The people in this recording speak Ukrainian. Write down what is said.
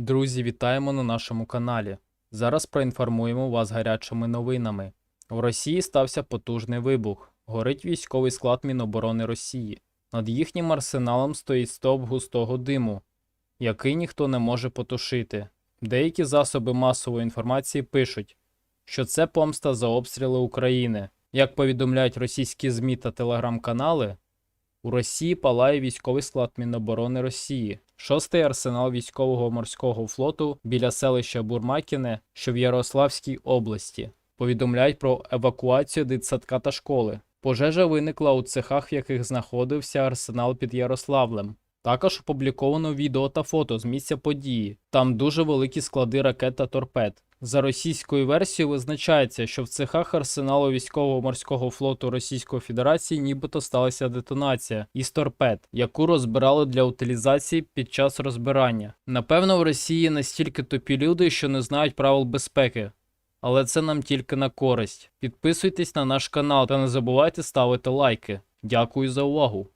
Друзі, вітаємо на нашому каналі. Зараз проінформуємо вас гарячими новинами. В Росії стався потужний вибух. Горить військовий склад Міноборони Росії. Над їхнім арсеналом стоїть стовп густого диму, який ніхто не може потушити. Деякі засоби масової інформації пишуть, що це помста за обстріли України. Як повідомляють російські ЗМІ та телеграм-канали, у Росії палає військовий склад Міноборони Росії, шостий арсенал військового морського флоту біля селища Бурмакіне, що в Ярославській області. Повідомляють про евакуацію дитсадка та школи. Пожежа виникла у цехах, в яких знаходився арсенал під Ярославлем. Також опубліковано відео та фото з місця події. Там дуже великі склади ракет та торпед. За російською версією визначається, що в цехах арсеналу військово-морського флоту Російської Федерації нібито сталася детонація із торпед, яку розбирали для утилізації під час розбирання. Напевно, в Росії настільки тупі люди, що не знають правил безпеки. Але це нам тільки на користь. Підписуйтесь на наш канал та не забувайте ставити лайки. Дякую за увагу.